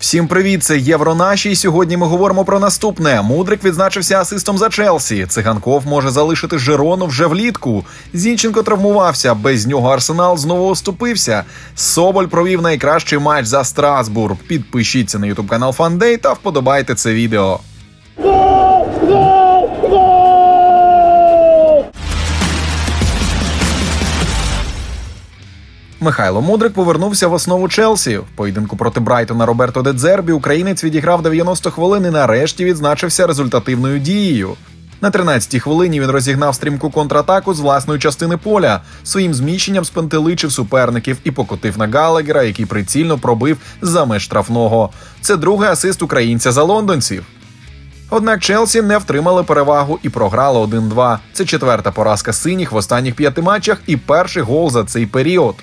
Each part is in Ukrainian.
Всім привіт, це Євро наші. І сьогодні ми говоримо про наступне. Мудрик відзначився асистом за Челсі. Циганков може залишити Жерону вже влітку. Зінченко травмувався. Без нього Арсенал знову оступився. Соболь провів найкращий матч за Страсбург. Підпишіться на ютуб канал Фандей та вподобайте це відео. Михайло Мудрик повернувся в основу Челсі. В поєдинку проти Брайтона Роберто де Дзербі українець відіграв 90 хвилин і нарешті відзначився результативною дією. На 13-й хвилині він розігнав стрімку контратаку з власної частини поля. Своїм зміщенням спантеличив суперників і покотив на Галагера, який прицільно пробив за меж штрафного. Це другий асист українця за лондонців. Однак Челсі не втримали перевагу і програли 1-2. Це четверта поразка синіх в останніх п'яти матчах і перший гол за цей період.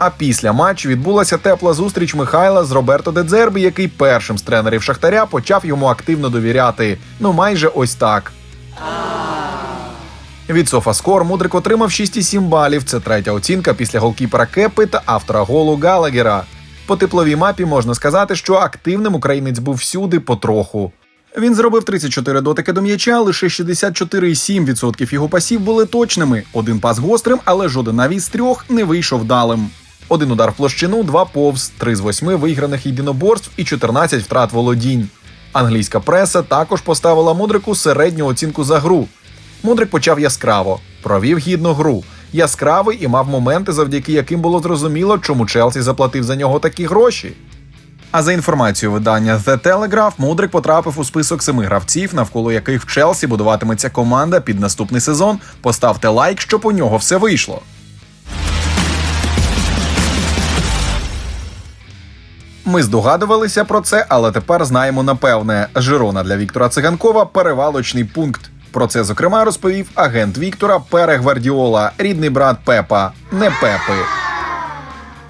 А після матчу відбулася тепла зустріч Михайла з Роберто Дедзербі, який першим з тренерів Шахтаря почав йому активно довіряти. Ну майже ось так. Від Софаскор Мудрик отримав 6,7 балів. Це третя оцінка після голкіпера Кепи та автора голу Галагера. По тепловій мапі можна сказати, що активним українець був всюди потроху. Він зробив 34 дотики до м'яча, лише 64,7% його пасів були точними. Один пас гострим, але жоден навіс трьох не вийшов далим. Один удар в площину, два повз, три з восьми виграних єдиноборств і 14 втрат володінь. Англійська преса також поставила Мудрику середню оцінку за гру. Мудрик почав яскраво, провів гідну гру. Яскравий і мав моменти, завдяки яким було зрозуміло, чому Челсі заплатив за нього такі гроші. А за інформацією видання The Telegraph, Мудрик потрапив у список семи гравців, навколо яких в Челсі будуватиметься команда під наступний сезон. Поставте лайк, щоб у нього все вийшло. Ми здогадувалися про це, але тепер знаємо напевне. Жирона для Віктора Циганкова перевалочний пункт. Про це зокрема розповів агент Віктора Пере Гвардіола, рідний брат Пепа, не Пепи.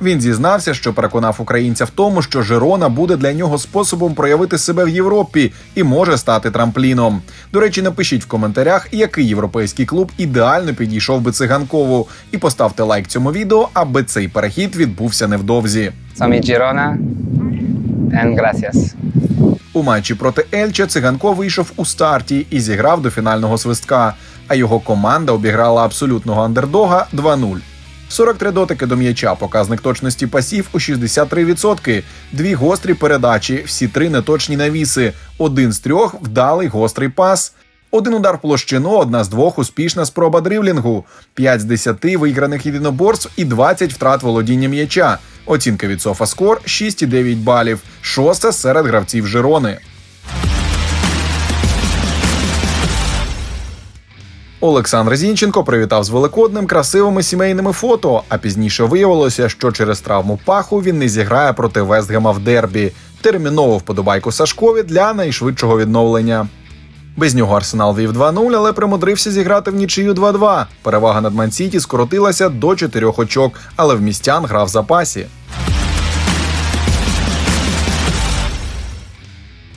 Він зізнався, що переконав українця в тому, що Жирона буде для нього способом проявити себе в Європі і може стати трампліном. До речі, напишіть в коментарях, який європейський клуб ідеально підійшов би циганкову, і поставте лайк цьому відео, аби цей перехід відбувся невдовзі. Somi Girona and gracias. У матчі проти Ельча циганко вийшов у старті і зіграв до фінального свистка. А його команда обіграла абсолютного андердога 2-0. 43 дотики до м'яча, показник точності пасів у 63%, дві гострі передачі, всі три неточні навіси, один з трьох вдалий гострий пас. Один удар площину, одна з двох успішна спроба дрівлінгу, 5 з 10 виграних єдиноборств і 20 втрат володіння м'яча. Оцінка від Софаскор 6,9 балів, шоста серед гравців Жирони. Олександр Зінченко привітав з великодним красивими сімейними фото. А пізніше виявилося, що через травму паху він не зіграє проти Вестгема в дербі. Терміново вподобайку Сашкові для найшвидшого відновлення. Без нього Арсенал вів 2-0, але примудрився зіграти в нічию 2-2. Перевага над Мансіті скоротилася до 4 очок, але в містян грав в запасі.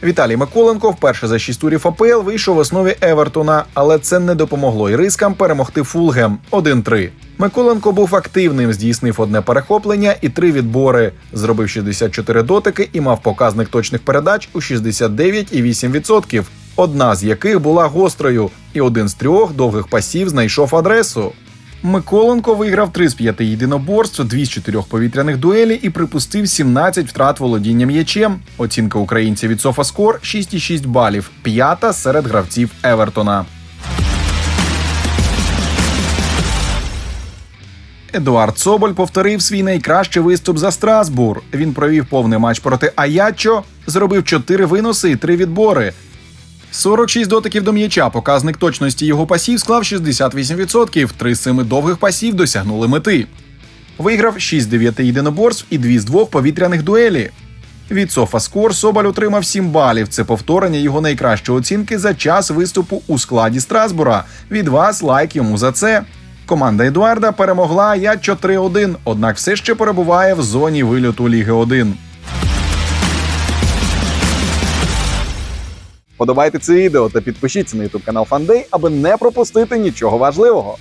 Віталій Миколенко вперше за шість турів АПЛ вийшов в основі Евертона, але це не допомогло ірискам перемогти Фулгем 1-3. Миколенко був активним, здійснив одне перехоплення і три відбори. Зробив 64 дотики і мав показник точних передач у 69,8%, одна з яких була гострою, і один з трьох довгих пасів знайшов адресу. Миколенко виграв 3 з 5 єдиноборств, 2 з 4 повітряних дуелі і припустив 17 втрат володіння м'ячем. Оцінка українця від Софаскор 6,6 балів, п'ята серед гравців Евертона. Едуард Соболь повторив свій найкращий виступ за Страсбур. Він провів повний матч проти Аячо, зробив 4 виноси і 3 відбори. 46 дотиків до м'яча. Показник точності його пасів склав 68%. Три з семи довгих пасів досягнули мети. Виграв 6 з 9 єдиноборств і 2 з 2 повітряних дуелі. Від Софаскор Соболь отримав 7 балів. Це повторення його найкращої оцінки за час виступу у складі Страсбура. Від вас лайк йому за це. Команда Едуарда перемогла Ячо 3-1, однак все ще перебуває в зоні вильоту Ліги 1. Подобайте це відео та підпишіться на YouTube канал Фандей, аби не пропустити нічого важливого.